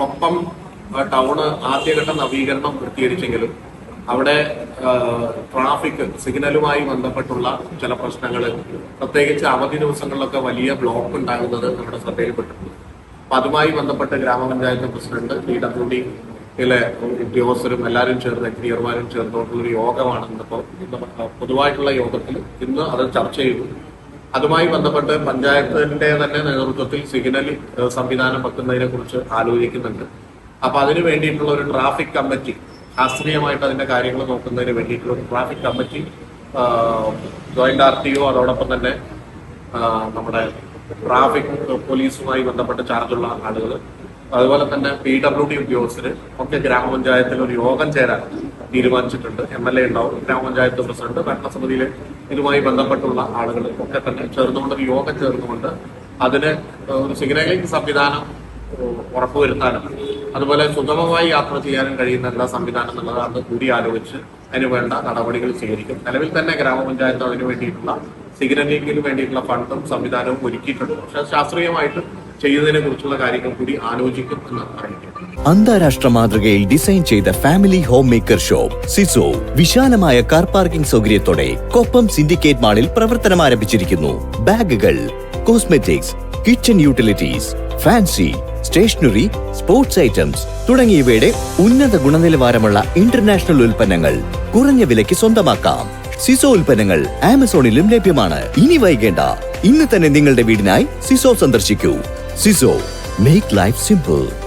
Koppam town ആദ്യഘട്ട നവീകരണം പൂർത്തീകരിച്ചെങ്കിലും അവിടെ ട്രാഫിക് സിഗ്നലുമായി ബന്ധപ്പെട്ടുള്ള ചില പ്രശ്നങ്ങൾ പ്രത്യേകിച്ച് അവധി ദിവസങ്ങളിലൊക്കെ വലിയ ബ്ലോക്ക് ഉണ്ടാകുന്നത് നമ്മുടെ ശ്രദ്ധയിൽപ്പെട്ടിട്ടുണ്ട്. അപ്പൊ അതുമായി ബന്ധപ്പെട്ട് ഗ്രാമപഞ്ചായത്ത് പ്രസിഡന്റ് പി ഡബ്ല്യു ഡിയിലെ ഉദ്യോഗസ്ഥരും എല്ലാവരും ചേർന്ന് എഞ്ചിനീയർമാരും ചേർന്നുകൊണ്ടുള്ള ഒരു യോഗമാണ് ഇന്നിപ്പോൾ പൊതുവായിട്ടുള്ള യോഗത്തിൽ ഇന്ന് അത് ചർച്ച ചെയ്തു. അതുമായി ബന്ധപ്പെട്ട് പഞ്ചായത്തിന്റെ തന്നെ നേതൃത്വത്തിൽ സിഗ്നൽ സംവിധാനം വെക്കുന്നതിനെ കുറിച്ച് ആലോചിക്കുന്നുണ്ട്. അപ്പൊ അതിന് വേണ്ടിയിട്ടുള്ള ഒരു ട്രാഫിക് കമ്മിറ്റി ശാസ്ത്രീയമായിട്ട് അതിന്റെ കാര്യങ്ങൾ നോക്കുന്നതിന് വേണ്ടിയിട്ടുള്ള ഒരു traffic committee joint R T O അതോടൊപ്പം തന്നെ നമ്മുടെ ട്രാഫിക് പോലീസുമായി ബന്ധപ്പെട്ട് ചാർജുള്ള ആളുകൾ അതുപോലെ തന്നെ പി ഡബ്ല്യു ഡി ഉദ്യോഗസ്ഥര് ഒക്കെ ഗ്രാമപഞ്ചായത്തിൽ ഒരു യോഗം ചേരാൻ തീരുമാനിച്ചിട്ടുണ്ട്. എം എൽ എ ഉണ്ടാവും ഗ്രാമപഞ്ചായത്ത് പ്രസിഡന്റ് ഭരണസമിതിയിലെ ഇതുമായി ബന്ധപ്പെട്ടുള്ള ആളുകൾ ഒക്കെ തന്നെ ചേർന്നുകൊണ്ട് ഒരു യോഗം ചേർന്നുകൊണ്ട് അതിന് ഒരു സിഗ്നലിംഗ് സംവിധാനം ഉറപ്പുവരുത്താനും അതുപോലെ സുഗമമായി യാത്ര ചെയ്യാനും കഴിയുന്ന എല്ലാ സംവിധാനം എന്നുള്ളതാണ് കൂടി ആലോചിച്ച് അതിന് വേണ്ട നടപടികൾ സ്വീകരിക്കും. നിലവിൽ തന്നെ ഗ്രാമപഞ്ചായത്ത് അതിന് വേണ്ടിയിട്ടുള്ള സിഗ്നലിംഗിന് വേണ്ടിയിട്ടുള്ള ഫണ്ടും സംവിധാനവും ഒരുക്കിയിട്ടുണ്ട്. പക്ഷെ ശാസ്ത്രീയമായിട്ട് ചെയ്യുന്നതിനെ കുറിച്ചുള്ള കാര്യങ്ങൾ കൂടി ആലോചിക്കും എന്ന് അറിയിക്കും അന്താരാഷ്ട്ര മാതൃകയിൽ ഡിസൈൻ ചെയ്ത ഫാമിലി ഹോം മേക്കർ ഷോപ്പ് സിസോ വിശാലമായ കാർ പാർക്കിംഗ് സൗകര്യത്തോടെ കൊപ്പം സിൻഡിക്കേറ്റ് മാളിൽ പ്രവർത്തനം ആരംഭിച്ചിരിക്കുന്നു. ബാഗുകൾ cosmetics kitchen utilities fancy stationery sports items തുടങ്ങിയവയുടെ ഉന്നത ഗുണനിലവാരമുള്ള ഇന്റർനാഷണൽ ഉൽപ്പന്നങ്ങൾ കുറഞ്ഞ വിലയ്ക്ക് സ്വന്തമാക്കാം. സിസോ ഉൽപ്പന്നങ്ങൾ ആമസോണിലും ലഭ്യമാണ്. ഇനി വൈകേണ്ട. ഇന്ന് തന്നെ നിങ്ങളുടെ വീടിനായി സിസോ സന്ദർശിക്കൂ. Sizzle, make life simple.